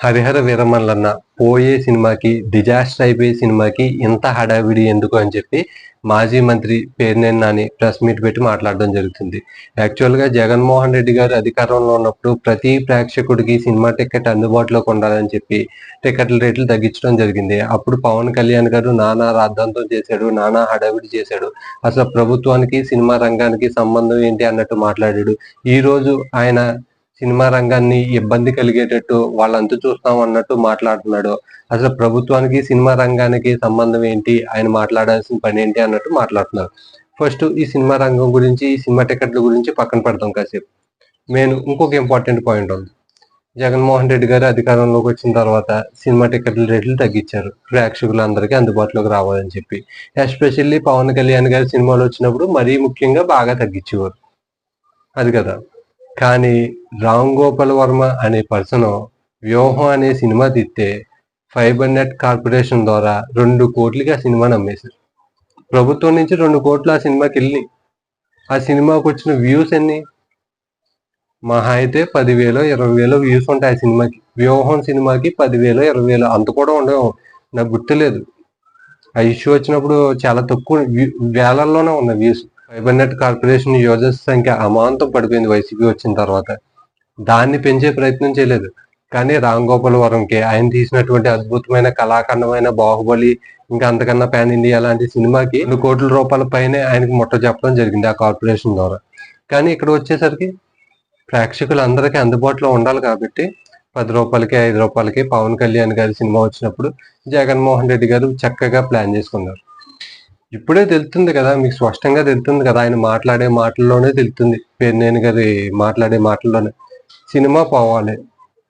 హరిహర వీరమల్లన్న పోయే సినిమాకి డిజాస్టర్ అయిపోయే సినిమాకి ఇంత హడావిడి ఎందుకు అని చెప్పి మాజీ మంత్రి పేర్నేని నాని ప్రెస్ మీట్ పెట్టి మాట్లాడడం జరుగుతుంది. యాక్చువల్గా జగన్మోహన్ రెడ్డి గారు అధికారంలో ఉన్నప్పుడు ప్రతి ప్రేక్షకుడికి సినిమా టికెట్ అందుబాటులోకి ఉండాలని చెప్పి టికెట్ల రేట్లు తగ్గించడం జరిగింది. అప్పుడు పవన్ కళ్యాణ్ గారు నానా రాద్ధాంతం చేశాడు నానా హడావిడి చేశాడు. అసలు ప్రభుత్వానికి సినిమా రంగానికి సంబంధం ఏంటి అన్నట్టు మాట్లాడాడు. ఈ రోజు ఆయన సినిమా రంగాన్ని ఇబ్బంది కలిగేటట్టు వాళ్ళంతా చూస్తాం అన్నట్టు మాట్లాడుతున్నాడు. అసలు ప్రభుత్వానికి సినిమా రంగానికి సంబంధం ఏంటి? ఆయన మాట్లాడాల్సిన పని ఏంటి అన్నట్టు మాట్లాడుతున్నారు. ఫస్ట్ ఈ సినిమా రంగం గురించి ఈ సినిమా టికెట్ల గురించి పక్కన పెడతాం కాసేపు. నేను ఇంకొక ఇంపార్టెంట్ పాయింట్ ఉంది. జగన్మోహన్ రెడ్డి గారు అధికారంలోకి వచ్చిన తర్వాత సినిమా టికెట్ల రేట్లు తగ్గించారు. ప్రేక్షకులందరికీ అందుబాటులోకి రావాలని చెప్పి. ఎస్పెషల్లీ పవన్ కళ్యాణ్ గారి సినిమాలు వచ్చినప్పుడు మరీ ముఖ్యంగా బాగా తగ్గించేవారు. అది కదా. కానీ రామ్ గోపాల్ వర్మ అనే పర్సన్ వ్యూహం అనే సినిమా తీస్తే ఫైబర్ నెట్ కార్పొరేషన్ ద్వారా రెండు కోట్లకి ఆ సినిమాని అమ్మేశారు ప్రభుత్వం నుంచి రెండు కోట్లు ఆ సినిమాకి వెళ్ళి ఆ సినిమాకి వచ్చిన వ్యూస్ ఎన్ని? మహా అయితే పదివేలు ఇరవై వేలు వ్యూస్ ఉంటాయి ఆ సినిమాకి. వ్యూహం సినిమాకి పదివేలు ఇరవై వేలు అంత కూడా ఉండవు. నాకు గుర్తులేదు. ఆ ఇష్యూ వచ్చినప్పుడు చాలా తక్కువ వ్యూ- వేలల్లోనే ఉన్న views. Fibre net corporation users సంఖ్య అమాంతం పడిపోయింది వైసీపీ వచ్చిన తర్వాత. దాన్ని పెంచే ప్రయత్నం చేయలేదు. కానీ రామ్ గోపాల్ వరంకి ఆయన తీసినటువంటి అద్భుతమైన కళాఖండమైన బాహుబలి ఇంకా అంతకన్నా ప్యాన్ ఇండియా లాంటి సినిమాకి రెండు కోట్ల రూపాయల పైనే ఆయనకి ముట్ట చెప్పడం జరిగింది ఆ కార్పొరేషన్ ద్వారా. కానీ ఇక్కడ వచ్చేసరికి ప్రేక్షకులు అందరికీ అందుబాటులో ఉండాలి కాబట్టి పది రూపాయలకి ఐదు రూపాయలకి పవన్ కళ్యాణ్ గారి సినిమా వచ్చినప్పుడు జగన్మోహన్ రెడ్డి గారు చక్కగా ప్లాన్ చేసుకున్నారు. ఇప్పుడే తెలుస్తుంది కదా మీకు స్పష్టంగా తెలుస్తుంది కదా ఆయన మాట్లాడే మాటల్లోనే తెలుస్తుంది పేర్నేని గారి మాట్లాడే మాటల్లోనే. సినిమా పోవాలి.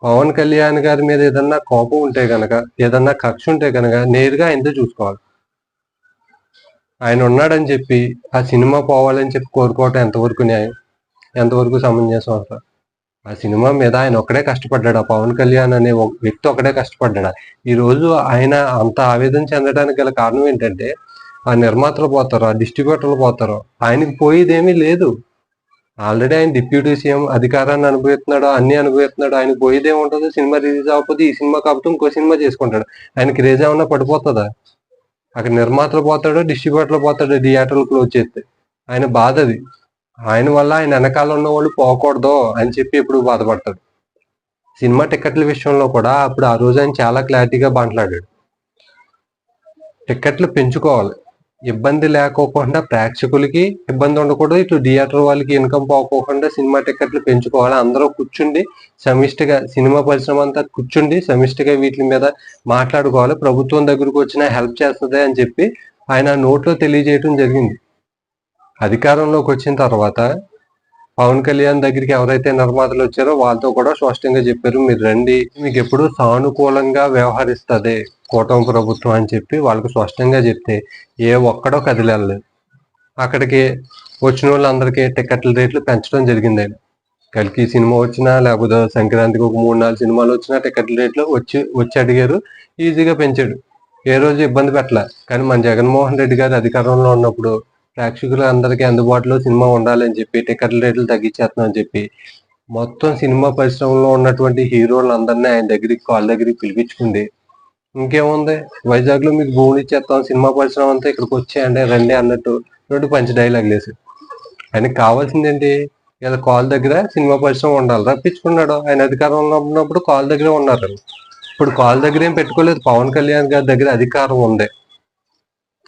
పవన్ కళ్యాణ్ గారి మీద ఏదన్నా కోపం ఉంటే కనుక ఏదన్నా కక్ష ఉంటే కనుక నేరుగా ఆయనతో చూసుకోవాలి. ఆయన ఉన్నాడని చెప్పి ఆ సినిమా పోవాలని చెప్పి కోరుకోవటం ఎంతవరకు న్యాయం? ఎంతవరకు సమంజసం అసలు ఆ సినిమా మీద ఆయన ఒక్కడే కష్టపడ్డాడు? ఆ పవన్ కళ్యాణ్ అనే ఒక వ్యక్తి ఒకడే కష్టపడ్డాడు? ఈ రోజు ఆయన అంత ఆవేదన చెందడానికి గల కారణం ఏంటంటే ఆ నిర్మాతలు పోతారు ఆ డిస్ట్రిబ్యూటర్లు పోతారు. ఆయనకి పోయేదేమీ లేదు. ఆల్రెడీ ఆయన డిప్యూటీ సీఎం అధికారాన్ని అనుభవిస్తున్నాడు అన్ని అనుభవిస్తున్నాడు. ఆయన పోయేది ఉంటుంది సినిమా రిలీజ్ అవ్వకపోతే ఈ సినిమా కాకపోతే ఇంకో సినిమా చేసుకుంటాడు. ఆయన క్రేజ్ ఏమన్నా పడిపోతుందా? అక్కడ నిర్మాతలు పోతాడు డిస్ట్రిబ్యూటర్లు పోతాడు థియేటర్లు క్లోజ్ చేస్తే. ఆయన బాధ అది. ఆయన వల్ల ఆయన వెనకాల ఉన్న వాళ్ళు పోకూడదు అని చెప్పి ఇప్పుడు బాధపడతాడు. సినిమా టికెట్ల విషయంలో కూడా అప్పుడు ఆ రోజు ఆయన చాలా క్లారిటీగా మాట్లాడాడు. టికెట్లు పెంచుకోవాలి. ఇబ్బంది లేకోకుండా ప్రేక్షకులకి ఇబ్బంది ఉండకూడదు. ఇటు థియేటర్ వాళ్ళకి ఇన్కమ్ పోకోకుండా సినిమా టికెట్లు పెంచుకోవాలి. అందరూ కూర్చుండి సమిష్టిగా సినిమా పరిశ్రమ అంతా కూర్చుండి సమిష్టిగా వీటి మీద మాట్లాడుకోవాలి. ప్రభుత్వం దగ్గరకు వచ్చినా హెల్ప్ చేస్తుంది అని చెప్పి ఆయన నోట్లో తెలియజేయటం జరిగింది. అధికారంలోకి వచ్చిన తర్వాత పవన్ కళ్యాణ్ దగ్గరికి ఎవరైతే నిర్మాతలు వచ్చారో వాళ్ళతో కూడా స్పష్టంగా చెప్పారు మీరు రండి మీకు ఎప్పుడు సానుకూలంగా వ్యవహరిస్తుంది. కూటమి ప్రభుత్వం అని చెప్పి వాళ్ళకి స్పష్టంగా చెప్తే ఏ ఒక్కడో కదిలేదు అక్కడికి వచ్చిన వాళ్ళందరికీ టికెట్ల రేట్లు పెంచడం జరిగింది. కలికి సినిమా వచ్చినా లేకపోతే సంక్రాంతికి ఒక మూడు నాలుగు సినిమాలు వచ్చినా టికెట్ల రేట్లు వచ్చి వచ్చి అడిగారు. ఈజీగా పెంచాడు. ఏ రోజు ఇబ్బంది పెట్టలే. కానీ మన జగన్మోహన్ రెడ్డి గారు అధికారంలో ఉన్నప్పుడు ప్రేక్షకులు అందరికీ అందుబాటులో సినిమా ఉండాలని చెప్పి టికెట్ల రేట్లు తగ్గించేస్తున్నామని చెప్పి మొత్తం సినిమా పరిశ్రమలో ఉన్నటువంటి హీరోలందరినీ ఆయన దగ్గరికి వాళ్ళ దగ్గరికి పిలిపించుకుంది. ఇంకేముంది? వైజాగ్లో మీకు భూమి ఇచ్చేస్తాం సినిమా పరిశ్రమ అంతా ఇక్కడికి వచ్చేయండి రండి అన్నట్టు రెండు పంచి డైలాగ్ లేసి ఆయనకి కావాల్సింది ఏంటి ఇలా కాల్ దగ్గర సినిమా పరిశ్రమ ఉండాలి రప్పించుకున్నాడు. ఆయన అధికారంలో ఉన్నప్పుడు కాల్ దగ్గరే ఉన్నారు. ఇప్పుడు కాల్ దగ్గర ఏం పెట్టుకోలేదు. పవన్ కళ్యాణ్ గారి దగ్గర అధికారం ఉంది.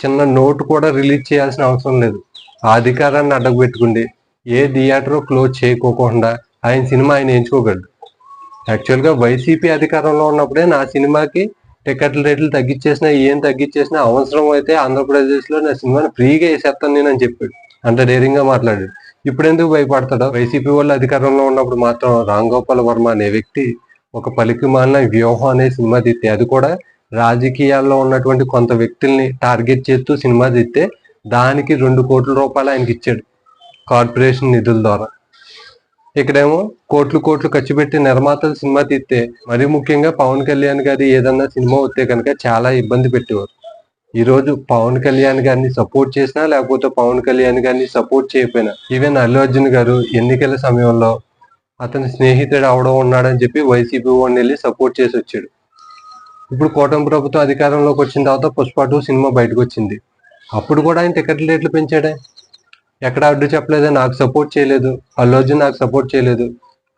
చిన్న నోటు కూడా రిలీజ్ చేయాల్సిన అవసరం లేదు. ఆ అధికారాన్ని అడ్డకు పెట్టుకుండి ఏ థియేటర్ క్లోజ్ చేయకోకుండా ఆయన సినిమా ఆయన ఎంచుకోగలడు. యాక్చువల్గా వైసీపీ అధికారంలో ఉన్నప్పుడే నా సినిమాకి టికెట్ల రేట్లు తగ్గించేసినా ఏం తగ్గించేసినా అవసరం అయితే ఆంధ్రప్రదేశ్లో నా సినిమాని ఫ్రీగా వేసేస్తాను నేను అని చెప్పాడు. అంత డేరింగ్గా మాట్లాడాడు. ఇప్పుడు ఎందుకు భయపడతాడు? వైసీపీ వాళ్ళు అధికారంలో ఉన్నప్పుడు మాత్రం రామ్ గోపాల్ వర్మ అనే వ్యక్తి ఒక పలికి మాలిన వ్యూహం అనే సినిమా తీస్తే అది కూడా రాజకీయాల్లో ఉన్నటువంటి కొంత వ్యక్తుల్ని టార్గెట్ చేస్తూ సినిమా తీస్తే దానికి రెండు కోట్ల రూపాయలు ఆయనకి ఇచ్చాడు కార్పొరేషన్ నిధుల ద్వారా. ఇక్కడేమో కోట్లు కోట్లు ఖర్చు పెట్టి నిర్మాతలు సినిమా తీస్తే మరి ముఖ్యంగా పవన్ కళ్యాణ్ గారి ఏదన్నా సినిమా వస్తే కనుక చాలా ఇబ్బంది పెట్టేవారు. ఈ రోజు పవన్ కళ్యాణ్ గారిని సపోర్ట్ చేసినా లేకపోతే పవన్ కళ్యాణ్ గారిని సపోర్ట్ చేయకపోయినా ఈవెన్ అల్లు అర్జున్ గారు ఎన్నికల సమయంలో అతని స్నేహితుడు అవడం ఉన్నాడని చెప్పి వైసీపీ వాడిని వెళ్ళి సపోర్ట్ చేసి వచ్చాడు. ఇప్పుడు కూటమి ప్రభుత్వం అధికారంలోకి వచ్చిన తర్వాత పుష్ప టూ సినిమా బయటకు వచ్చింది. అప్పుడు కూడా ఆయన టికెట్ రేట్లు పెంచాడే. ఎక్కడ అడ్డు చెప్పలేదు నాకు సపోర్ట్ చేయలేదు. అల్లు అర్జున్ నాకు సపోర్ట్ చేయలేదు.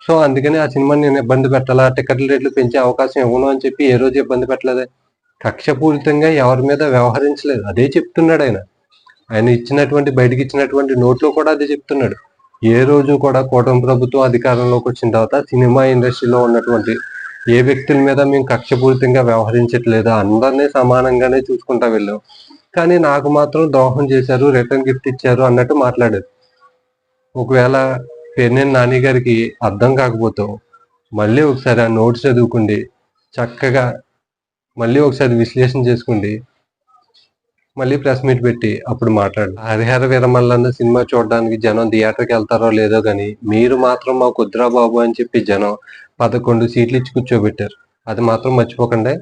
సో అందుకని ఆ సినిమాని నేను ఇబ్బంది పెట్టాలా? టికెట్ల రేట్లు పెంచే అవకాశం ఇవ్వను అని చెప్పి ఏ రోజు ఇబ్బంది పెట్టలేదు. కక్షపూరితంగా ఎవరి మీద వ్యవహరించలేదు. అదే చెప్తున్నాడు ఆయన. ఆయన ఇచ్చినటువంటి బయటకి ఇచ్చినటువంటి నోట్లో కూడా అదే చెప్తున్నాడు. ఏ రోజు కూడా కూటమి ప్రభుత్వం అధికారంలోకి వచ్చిన తర్వాత సినిమా ఇండస్ట్రీలో ఉన్నటువంటి ఏ వ్యక్తుల మీద మేము కక్షపూరితంగా వ్యవహరించట్లేదు? అందరినీ సమానంగానే చూసుకుంటా వెళ్ళాం. కానీ నాకు మాత్రం ద్రోహం చేశారు రిటర్న్ గిఫ్ట్ ఇచ్చారు అన్నట్టు మాట్లాడారు. ఒకవేళ పెన్నెన్ నాని గారికి అర్థం కాకపోతే మళ్ళీ ఒకసారి ఆ నోట్స్ చదువుకోండి చక్కగా మళ్ళీ ఒకసారి విశ్లేషణ చేసుకోండి మళ్ళీ ప్రెస్ మీట్ పెట్టి అప్పుడు మాట్లాడు హరిహర వీరమల్లన్న సినిమా చూడడానికి జనం థియేటర్కి వెళ్తారో లేదో కానీ మీరు మాత్రం మా కుద్రా బాబు అని చెప్పి జనం పదకొండు సీట్లు ఇచ్చి కూర్చోబెట్టారు. అది మాత్రం మర్చిపోకండి.